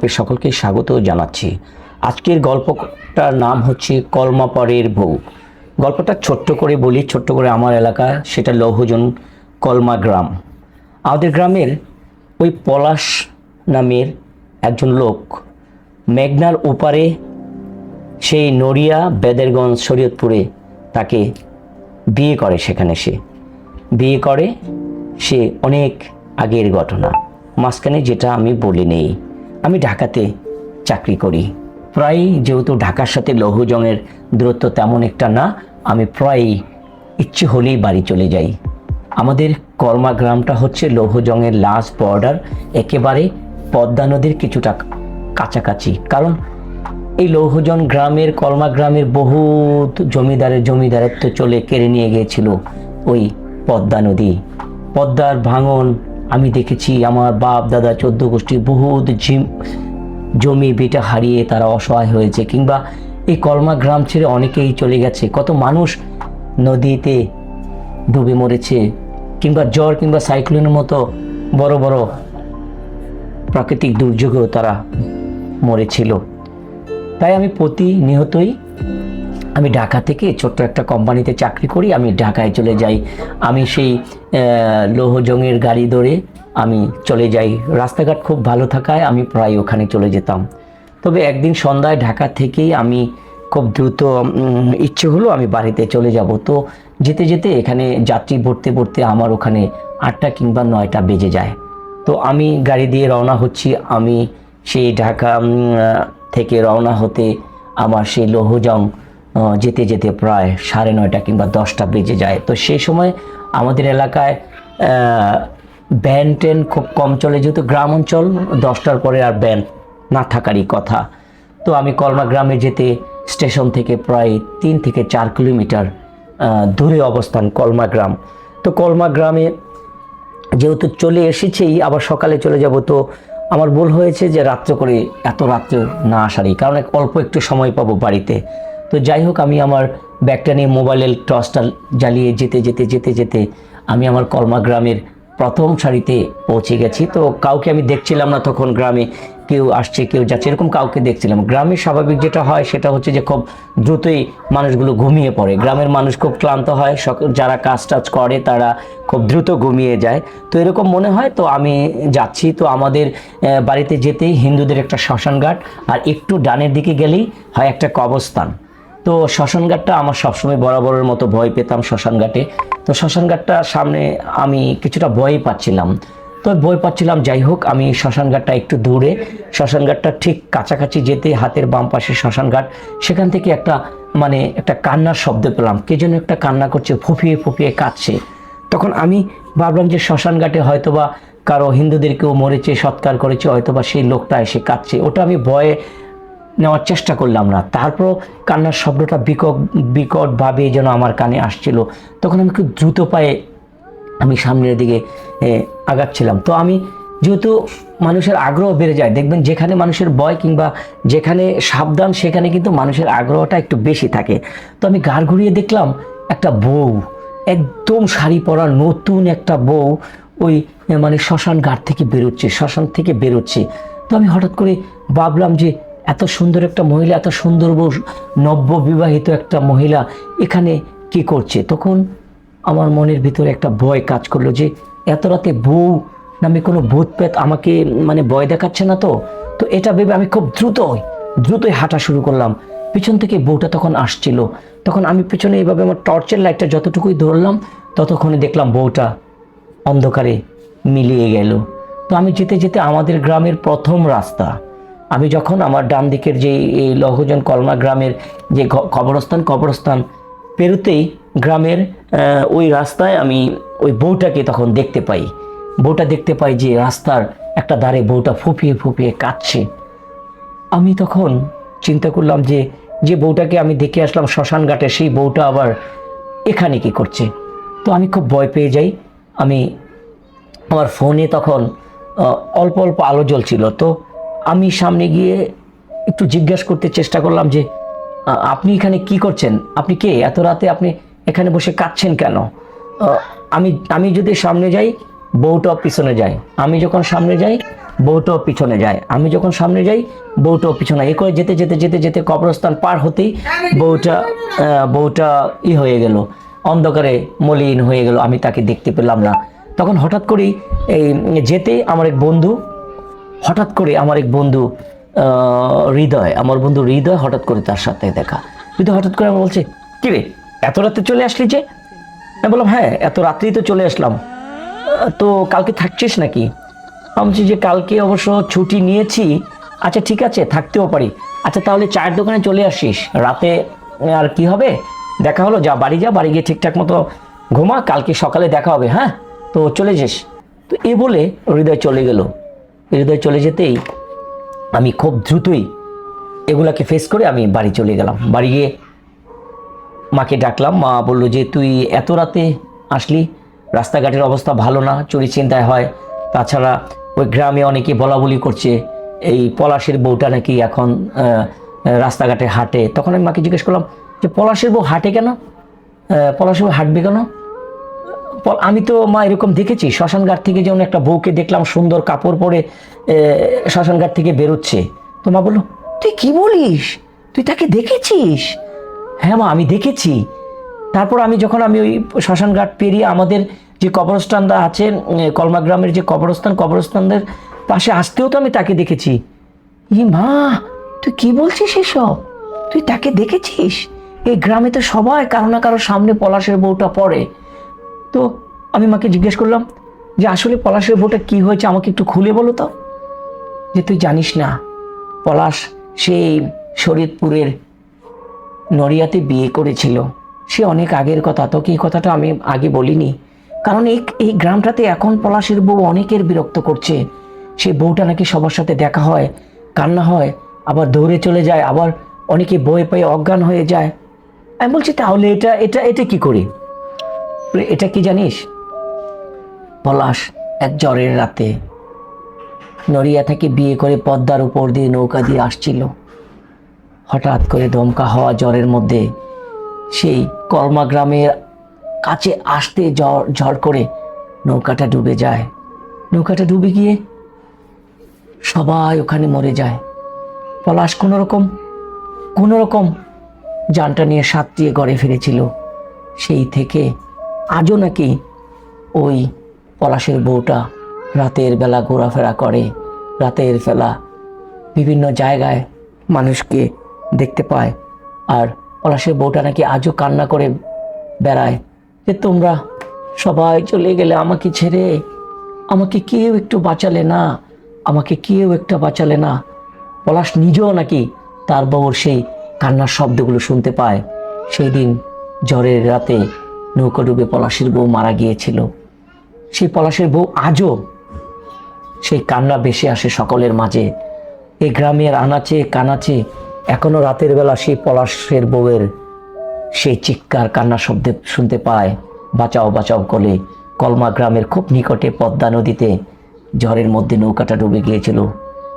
গল্পে সকলকে স্বাগত জানাচ্ছি। আজকের গল্পটার নাম হচ্ছে কলমাপরের বউ। গল্পটা ছোট্ট করে বলি, ছোট্ট করে আমার এলাকা, সেটা লৌহজন কলমা গ্রাম। আমাদের গ্রামের ওই পলাশ নামের একজন লোক, মেঘনার ওপারে সেই নড়িয়া বেদেরগঞ্জ শরীয়তপুরে তাকে বিয়ে করে সেখানে সে। বিয়ে করে সে অনেক আগের ঘটনা। মাঝখানে যেটা আমি বলি নেই। আমি ঢাকাতে চাকরি করি। প্রায় যেহেতু ঢাকার সাথে লৌহজংয়ের দূরত্ব তেমন একটা না, আমি প্রায়ই ইচ্ছে হলেই বাড়ি চলে যাই। আমাদের কর্মা গ্রামটা হচ্ছে লৌহজংয়ের লাস্ট বর্ডার একেবারে পদ্মা নদীর কিছুটা কাছাকাছি। কারণ এই লৌহজন গ্রামের কলমা গ্রামের বহুত জমিদারের জমিদারত্ব চলে কেড়ে নিয়ে গিয়েছিল ওই পদ্মা নদী। পদ্মার ভাঙন আমি দেখেছি আমার বাপ, দাদা, চোদ্দ গোষ্ঠী বহুত জিম, জমি, বেটা হারিয়ে তারা অসহায় হয়েছে কিংবা এই কলমা গ্রাম ছেড়ে অনেকেই চলে গেছে। কত মানুষ নদীতে ডুবে মরেছে কিংবা জ্বর কিংবা সাইক্লোনের মতো বড় বড় প্রাকৃতিক দুর্যোগেও তারা মরেছিল। তাই আমি প্রতিনিয়তই আমি ঢাকা থেকে ছোট্ট একটা কোম্পানিতে চাকরি করি, আমি ঢাকায় চলে যাই। আমি সেই লৌহজংয়ের গাড়ি ধরে আমি চলে যাই। রাস্তাঘাট খুব ভালো থাকায় আমি প্রায় ওখানে চলে যেতাম। তবে একদিন সন্ধ্যায় ঢাকা থেকেই আমি খুব দ্রুত ইচ্ছে হলো আমি বাড়িতে চলে যাব। তো যেতে যেতে এখানে যাত্রী ভরতে ভরতে আমার ওখানে আটটা কিংবা নয়টা বেজে যায়। তো আমি গাড়ি দিয়ে রওনা হচ্ছি। আমি সেই ঢাকা থেকে রওনা হতে আমার সেই লৌহজং যেতে যেতে প্রায় সাড়ে নয়টা কিংবা দশটা বেজে যায়। তো সেই সময় আমাদের এলাকায় ভ্যান ট্রেন খুব কম চলে যেহেতু গ্রাম অঞ্চল, দশটার পরে আর ভ্যান না থাকারই কথা। তো আমি কলমা গ্রামে যেতে স্টেশন থেকে প্রায় তিন থেকে চার কিলোমিটার দূরে অবস্থান কলমা গ্রাম। তো কলমা গ্রামে যেহেতু চলে এসেছেই, আবার সকালে চলে যাব, তো আমার ভুল হয়েছে যে রাত্রে করে এত রাত্রে না আসারই। কারণ অল্প একটু সময় পাবো বাড়িতে। তো যাই হোক, আমি আমার ব্যাগটা নিয়ে মোবাইলের টর্চটা জ্বালিয়ে যেতে যেতে যেতে যেতে আমি আমার কলমা গ্রামের প্রথম সারিতে পৌঁছে গেছি। তো কাউকে আমি দেখছিলাম না তখন গ্রামে কেউ আসছে, কেউ যাচ্ছে, এরকম কাউকে দেখছিলাম। গ্রামে স্বাভাবিক যেটা হয়, সেটা হচ্ছে যে খুব দ্রুতই মানুষগুলো ঘুমিয়ে পড়ে। গ্রামের মানুষ খুব ক্লান্ত হয় যারা কাজ টাজ করে, তারা খুব দ্রুত ঘুমিয়ে যায়। তো এরকম মনে হয়, তো আমি যাচ্ছি। তো আমাদের বাড়িতে যেতেই হিন্দুদের একটা শ্মশানঘাট, আর একটু ডানের দিকে গেলেই হয় একটা কবরস্থান। তো শ্মশানঘাটটা আমার সবসময় বরাবরের মতো ভয় পেতাম শ্মশানঘাটে। তো শ্মশানঘাটটা সামনে আমি কিছুটা ভয়ই পাচ্ছিলাম। তো ভয় পাচ্ছিলাম, যাই হোক, আমি শ্মশানঘাটটা একটু দূরে। শ্মশানঘাটটা ঠিক কাছাকাছি যেতে হাতের বাম পাশে শ্মশানঘাট। সেখান থেকে একটা মানে একটা কান্নার শব্দ পেলাম। কে যেন একটা কান্না করছে, ফুপিয়ে ফুপিয়ে কাঁদছে। তখন আমি ভাবলাম যে শ্মশানঘাটে হয়তোবা কারও হিন্দুদের কেউ মরেছে, সৎকার করেছে, হয়তোবা সেই লোকটা এসে কাঁদছে। ওটা আমি ভয়ে নেওয়ার চেষ্টা করলাম না। তারপর কান্নার শব্দটা বিকট, বিকটভাবে যেন আমার কানে আসছিল। তখন আমি খুব দ্রুত পায়ে আমি সামনের দিকে আগাচ্ছিলাম। তো আমি যেহেতু মানুষের আগ্রহ বেড়ে যায়, দেখবেন যেখানে মানুষের ভয় কিংবা যেখানে সাবধান, সেখানে কিন্তু মানুষের আগ্রহটা একটু বেশি থাকে। তো আমি গাড় ঘুরিয়ে দেখলাম একটা বউ, একদম শাড়ি পরা নতুন একটা বউ ওই মানে শ্মশান ঘাট থেকে বেরোচ্ছে, শ্মশান থেকে বেরোচ্ছে। তো আমি হঠাৎ করে ভাবলাম যে এত সুন্দর একটা মহিলা, এত সুন্দর নব্য বিবাহিত একটা মহিলা এখানে কি করছে? তখন আমার মনের ভিতরে একটা ভয় কাজ করল যে এত রাতে বউ নামে কোনো ভূত আমাকে মানে ভয় দেখাচ্ছে না তো? তো এটা ভেবে আমি খুব দ্রুতই দ্রুতই হাঁটা শুরু করলাম। পিছন থেকে বউটা তখন আসছিল। তখন আমি পিছনে এইভাবে আমার টর্চের লাইটটা যতটুকুই ধরলাম, ততক্ষণে দেখলাম বউটা অন্ধকারে মিলিয়ে গেল। তো আমি যেতে যেতে আমাদের গ্রামের প্রথম রাস্তা আমি যখন আমার ডান দিকের যে এই লৌহজন কলমা গ্রামের যে কবরস্থান কবরস্থান পেরোতেই গ্রামের ওই রাস্তায় আমি ওই বউটাকে তখন দেখতে পাই। বউটা দেখতে পাই যে রাস্তার একটা ধারে বউটা ফুপিয়ে ফুপিয়ে কাঁদছে। আমি তখন চিন্তা করলাম যে যে বউটাকে আমি দেখে আসলাম শ্মশান ঘাটে, সেই বউটা আবার এখানে কি করছে? তো আমি খুব ভয় পেয়ে যাই। আমি আমার ফোনে তখন অল্প অল্প আলো জ্বলছিল। তো আমি সামনে গিয়ে একটু জিজ্ঞাসা করতে চেষ্টা করলাম যে আপনি এখানে কি করছেন? আপনি কে? এত রাতে আপনি এখানে বসে কাঁদছেন কেন? আমি আমি যদি সামনে যাই, বউটাও পিছনে যায়। আমি যখন সামনে যাই, বউটাও পিছনে যায়। আমি যখন সামনে যাই, বউটাও পিছনে এ করে যেতে যেতে যেতে যেতে কবরস্থান পার হতেই বউটা বউটা ই হয়ে গেল। অন্ধকারে মলিন হয়ে গেল। আমি তাকে দেখতে পেলাম না। তখন হঠাৎ করেই এই যেতে আমার এক বন্ধু হঠাৎ করে আমার এক বন্ধু হৃদয়, আমার বন্ধু হৃদয় হঠাৎ করে তার সাথে দেখা। হৃদয় হঠাৎ করে আমার বলছে, কি রে, এত রাতে চলে আসলি যে? আমি বললাম হ্যাঁ এত রাত্রেই তো চলে আসলাম। তো কালকে থাকছিস নাকি? আমি যে কালকে অবশ্য ছুটি নিয়েছি। আচ্ছা ঠিক আছে, থাকতেও পারি। আচ্ছা তাহলে চায়ের দোকানে চলে আসিস। রাতে আর কি হবে? দেখা হলো, যা বাড়ি যা, বাড়ি গিয়ে ঠিকঠাক মতো ঘুমা, কালকে সকালে দেখা হবে হ্যাঁ? তো চলে যাস। তো এ বলে হৃদয় চলে গেল। হৃদয় চলে যেতেই আমি খুব দ্রুতই এগুলাকে ফেস করে আমি বাড়ি চলে গেলাম। বাড়ি গিয়ে মাকে ডাকলাম, মা বলল যে, তুই এত রাতে আসলি? রাস্তাঘাটের অবস্থা ভালো না, চুরি চিন্তায় হয়। তাছাড়া ওই গ্রামে অনেকে বলা বলি করছে, এই পলাশের বউটা নাকি এখন রাস্তাঘাটে হাঁটে। তখন আমি মাকে জিজ্ঞেস করলাম, যে পলাশের বউ হাঁটে কেন? পলাশের বউ হাঁটবে কেন? আমি তো মা এরকম দেখেছি, শ্মশানঘাট থেকে যেমন একটা বউকে দেখলাম সুন্দর কাপড় পরে শ্মশানঘাট থেকে বেরোচ্ছে। তো মা বলল, তুই কি বলিস? তুই তাকে দেখেছিস? হ্যাঁ মা, আমি দেখেছি। তারপর আমি যখন আমি ওই শ্মশানঘাট পেরিয়ে আমাদের যে কবরস্থানটা আছে কলমা গ্রামের যে কবরস্থান, কবরস্থানদের পাশে আসতেও তো আমি তাকে দেখেছি। ই মা, তুই কি বলছিস এসব? তুই তাকে দেখেছিস? এই গ্রামে তো সবাই কারও না কারও সামনে পলাশের বউটা পড়ে। তো আমি মাকে জিজ্ঞেস করলাম যে আসলে পলাশের বউটা কি হয়েছে আমাকে একটু খুলে বলো তো। যে তুই জানিস না, পলাশ সেই শরীরপুরের নড়িয়াতে বিয়ে করেছিল। সে অনেক আগের কথা তো কি কথাটা আমি আগে বলিনি। কারণ এই এই গ্রামটাতে এখন পলাশের বউ অনেকের বিরক্ত করছে। সেই বউটা নাকি সবার সাথে দেখা হয়, কান্না হয়, আবার দৌড়ে চলে যায়, আবার অনেকে বয়ে পেয়ে অজ্ঞান হয়ে যায়। আমি বলছি তাহলে এটা এটা এটা কি করি? বলে, এটা কি জানিস? পলাশ এক জ্বরের রাতে নড়িয়া থেকে বিয়ে করে পদ্মার উপর দিয়ে নৌকা দিয়ে আসছিল। হঠাৎ করে দমকা হওয়া জ্বরের মধ্যে সেই কর্মা গ্রামের কাছে আসতে ঝড় ঝড় করে নৌকাটা ডুবে যায়। নৌকাটা ডুবে গিয়ে সবাই ওখানে মরে যায়। পলাশ কোনো রকম কোনো রকম যানটা নিয়ে সাঁতরিয়ে গড়ে ফিরেছিল। সেই থেকে আজও নাকি ওই পলাশের বউটা রাতের বেলা ঘোরাফেরা করে, রাতের বেলা বিভিন্ন জায়গায় মানুষকে দেখতে পায়। আর পলাশের বউটা নাকি আজও কান্না করে বেড়ায় যে তোমরা সবাই চলে গেলে আমাকে ছেড়ে, আমাকে কেউ একটু বাঁচালে না, আমাকে কেউ একটা বাঁচালে না। পলাশ নিজেও নাকি তার বউর সেই কান্নার শব্দগুলো শুনতে পায়। সেই দিন জ্বরের রাতে নৌকা ডুবে পলাশের বউ মারা গিয়েছিল। সেই পলাশের বউ আজও সেই কান্না ভেসে আসে সকলের মাঝে। এই গ্রামের আনাচে কানাচে এখনও রাতের বেলা সেই পলাশের বউয়ের সেই চিৎকার কান্না শব্দে শুনতে পায়। বাঁচাও বাঁচাও করে কলমা গ্রামের খুব নিকটে পদ্মা নদীতে ঝড়ের মধ্যে নৌকাটা ডুবে গিয়েছিল।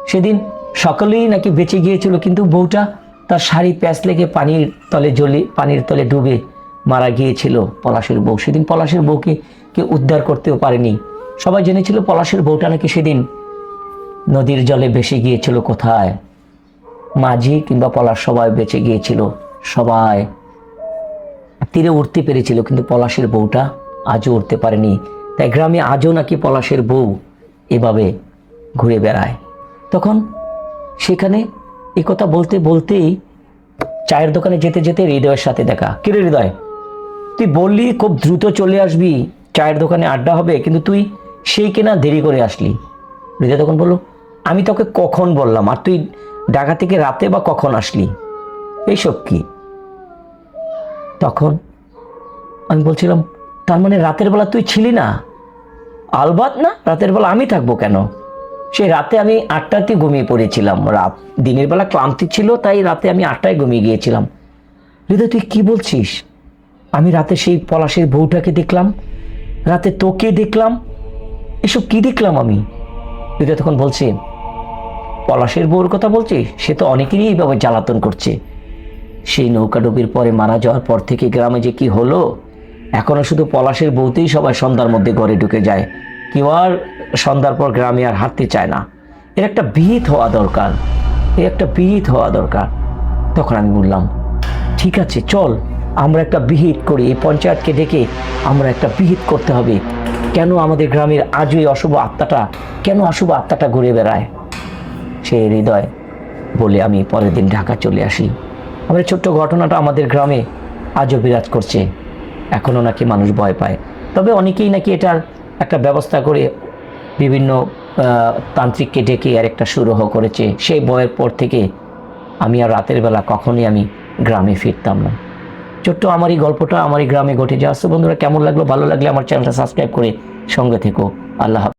সেদিন সকলেই নাকি বেঁচে গিয়েছিল, কিন্তু বউটা তার শাড়ি, প্যাঁচ লেগে পানির তলে জলে পানির তলে ডুবে মারা গিয়েছিল পলাশের বউ। সেদিন পলাশের বউকে কেউ উদ্ধার করতেও পারেনি। সবাই জেনেছিল পলাশের বউটা নাকি সেদিন নদীর জলে ভেসে গিয়েছিল কোথায়। মাঝি কিংবা পলাশ সবাই বেঁচে গিয়েছিল, সবাই তীরে উঠতে পেরেছিল, কিন্তু পলাশের বউটা আজও উঠতে পারেনি। তাই গ্রামে আজও নাকি পলাশের বউ এভাবে ঘুরে বেড়ায়। তখন সেখানে এই কথা বলতে বলতেই চায়ের দোকানে যেতে যেতে হৃদয়ের সাথে দেখা। কিরে হৃদয়? তুই বললি খুব দ্রুত চলে আসবি, চায়ের দোকানে আড্ডা হবে, কিন্তু তুই সেই কেনা দেরি করে আসলি। হৃদয় তখন বলল, আমি তোকে কখন বললাম? আর তুই ঢাকা থেকে রাতে বা কখন আসলি? এইসব কি? তখন আমি বলছিলাম, তার মানে রাতের বেলা তুই ছিলি না? আলবাত না, রাতের বেলা আমি থাকব কেন? সেই রাতে আমি আটটাতে ঘুমিয়ে পড়েছিলাম, রাত দিনের বেলা ক্লান্তি ছিল, তাই রাতে আমি আটটায় ঘুমিয়ে গিয়েছিলাম। হৃদয়, তুই কি বলছিস? আমি রাতে সেই পলাশের বউটাকে দেখলাম, রাতে তোকে দেখলাম। এসব কি দেখলাম আমি? হৃদয় তখন বলছে, পলাশের বউর কথা বলছিস সে তো অনেকেরই এইভাবে জ্বালাতন করছে। সেই নৌকাডুবির পরে মারা যাওয়ার পর থেকে গ্রামে যে কি হলো, এখনও শুধু পলাশের বউতেই সবাই সন্ধ্যার মধ্যে ঘরে ঢুকে যায়। কেউ আর সন্ধ্যার পর গ্রামে আর হাঁটতে চায় না। এর একটা বিহিত হওয়া দরকার, এর একটা বিহিত হওয়া দরকার। তখন আমি বললাম, ঠিক আছে, চল। আমরা একটা বিহিত করি, এই পঞ্চায়েতকে ডেকে আমরা একটা বিহিত করতে হবে। কেন আমাদের গ্রামের আজও এই অশুভ আত্মাটা, কেন অশুভ আত্মাটা ঘুরে বেড়ায়? সে হৃদয় বলে আমি পরের দিন ঢাকা চলে আসি। আমার ছোট্ট ঘটনাটা আমাদের গ্রামে আজও বিরাজ করছে। এখনও নাকি মানুষ ভয় পায়। তবে অনেকেই নাকি এটার একটা ব্যবস্থা করে বিভিন্ন তান্ত্রিককে ডেকে আর একটা সুরহ করেছে। সেই বয়ের পর থেকে আমি আর রাতের বেলা কখনোই আমি গ্রামে ফিরতাম না। ছোট্ট আমার এই গল্পটা আমার এই গ্রামে ঘটে যাওয়া বন্ধুরা, কেমন লাগল? ভালো লাগলে আমার চ্যানেলটা সাবস্ক্রাইব করে সঙ্গে থেকো। আল্লাহ